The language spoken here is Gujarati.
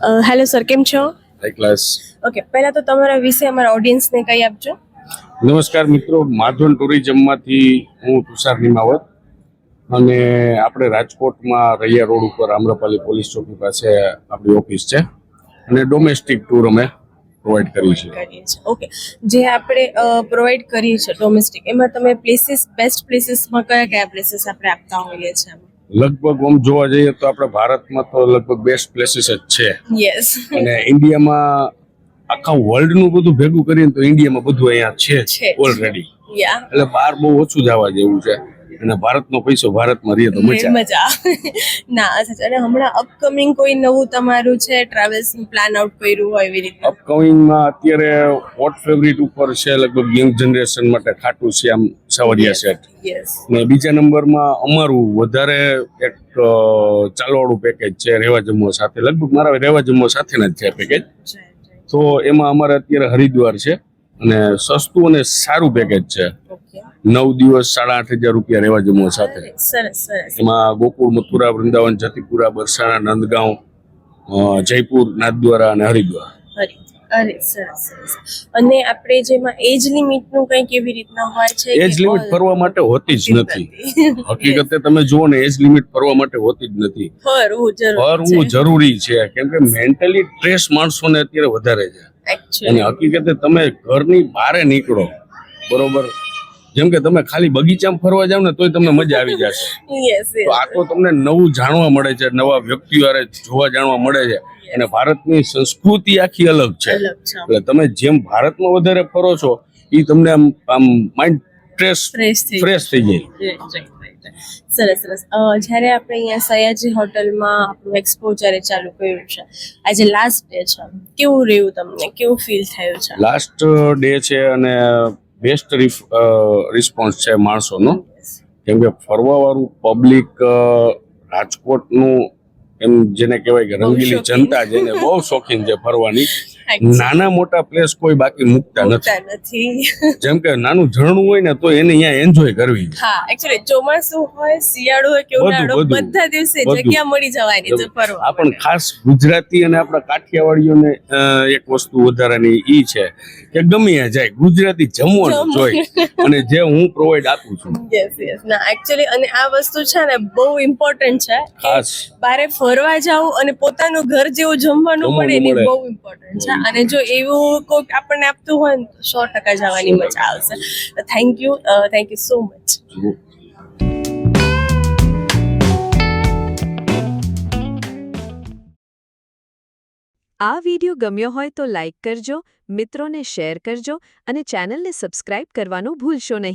હેલો સર કેમ છો? ક્લાસ ઓકે પહેલા તો તમારા વિશે અમારા ઓડિયન્સને કહી આપજો. નમસ્કાર મિત્રો માધવન ટુરિઝમમાંથી હું તુષાર નિમાવત. અને આપણે રાજકોટમાં રૈયા રોડ ઉપર આમ્રપાલી પોલીસ ચોકી પાસે આપણી ઓફિસ છે. અને ડોમેસ્ટિક ટૂર અમે પ્રોવાઈડ કરીએ છીએ. ઓકે જે આપણે પ્રોવાઈડ કરીએ છીએ ડોમેસ્ટિક એમાં તમે પ્લેસીસ બેસ્ટ પ્લેસીસમાં કયા કયા પ્લેસીસ આપણે આપતા હોઈએ છીએ? લગભગ આમ જોવા જઈએ તો આપણે ભારતમાં તો લગભગ બેસ્ટ પ્લેસીસ જ છે. યસ અને ઇન્ડિયામાં આખા વર્લ્ડનું બધું ભેગું કરીને તો ઇન્ડિયામાં બધું અહીંયા છે છે. ઓલરેડી એટલે બહાર બહુ ઓછું જવા જેવું છે. અને ભારતનો પૈસો ભારતમાં રહીએ તો મજા મજા ના અચ્છા અને હમણાં અપકમિંગ કોઈ નવું તમારું છે? ટ્રાવેલ્સ પ્લાન આઉટ કર્યું હોય એવી રીતે અપકમિંગમાં અત્યારે વોટ ફેવરિટ ઉપર છે લગભગ યંગ જનરેશન માટે ખાટું શ્યામ સાવરિયા સેટ. ને બીજા નંબરમાં અમારું વધારે એક ચાલવાળું પેકેજ છે રેવા જમવા સાથે. લગભગ મારા રેવા જમવા સાથેના જ છે પેકેજ તો એમાં અમારે અત્યારે હરિદ્વાર છે અને સસ્તું અને સારું પેકેજ છે. ઓકે નવ દિવસ સાડા આઠ હજાર રૂપિયા રહેવા જમવા સાથે. એમાં ગોકુળ મથુરા વૃંદાવન જતીપુરા બરસાણા નંદગાંવ જયપુર નાથદ્વારા અને હરિદ્વાર. અરે સરસ સરસ. અને આપણે જેમાં એજ લિમિટનું કંઈક એવી રીતના હોય છે એજ લિમિટ ફરવા માટે હોતી જ નથી. નથી. હકીકતે તમે જુઓ ને એજ લિમિટ ફરવા માટે હોતી જ નથી. ફરવું જરૂરી છે. કેમ કે મેન્ટલી સ્ટ્રેસ માણસોને અત્યારે વધારે છે. અને હકીકતે તમે ઘરની બહાર નીકળો બરોબર? જેમ કે તમે ખાલી બગીચામાં ફરવા જાવ ને તોય તમને મજા આવી જશે. તો આ તો તમને નવું જાણવા મળે છે નવા વ્યક્તિઓ જોવા જાણવા મળે છે. અને ભારતની સંસ્કૃતિ આખી અલગ છે. એટલે તમે જેમ ભારતમાં વધારે ફરો છો એ તમને આમ આમ માઇન્ડ ફ્રેશ ફ્રેશ થઈ જાય. સરસ સરસ. જ્યારે આપણે અહીંયા સયાજી હોટલમાં આપણું એક્સપો જ્યારે ચાલુ કર્યું છે આજે લાસ્ટ ડે છે. કેવું રહ્યું તમને? કેવું ફીલ થયું છે? લાસ્ટ ડે છે અને બેસ્ટ રિસ્પોન્સ છે માણસોનો. કેમ કે ફરવાવાળું પબ્લિક રાજકોટનું એમ જેને કહેવાય કે રંગીલી જનતા જેને બહુ શોખીન છે ફરવાની. નાના મોટા પ્લેસ કોઈ બાકી મૂકતા નથી. જેમ કે નાનું ઝરણું હોય ને તો એને અહીંયા એન્જોય કરવી હા એક્ચ્યુઅલી ચોમાસું હોય શિયાળો હોય કે ઉનાળો બધા દિવસે જગ્યા મળી જવાની છે ફરવા આપણ ખાસ ગુજરાતી અને આપણા કાઠિયાવાડીઓને એક વસ્તુ વધારાની ઈ છે કે ગમે જાય ગુજરાતી જમવાનું જોઈ અને જે હું પ્રોવાઈડ આપું છું. યસ યસ ના એક્ચ્યુઅલી અને આ વસ્તુ છે ને બહુ ઇમ્પોર્ટન્ટ છે ખાસ. બારે ફરવા જાવ અને પોતાનું ઘર જેવું જમવાનું પડે મળે એની બહુ ઇમ્પોર્ટન્ટ છે. અને જો એવું કોઈક આપણને આપતું હોય ને તો સો ટકા જવાની મજા આવશે. Thank you thank you so much આ વિડિયો ગમ્યો હોય તો લાઈક કરજો મિત્રોને શેર કરજો અને ચેનલને સબસ્ક્રાઇબ કરવાનું ભૂલશો નહીં.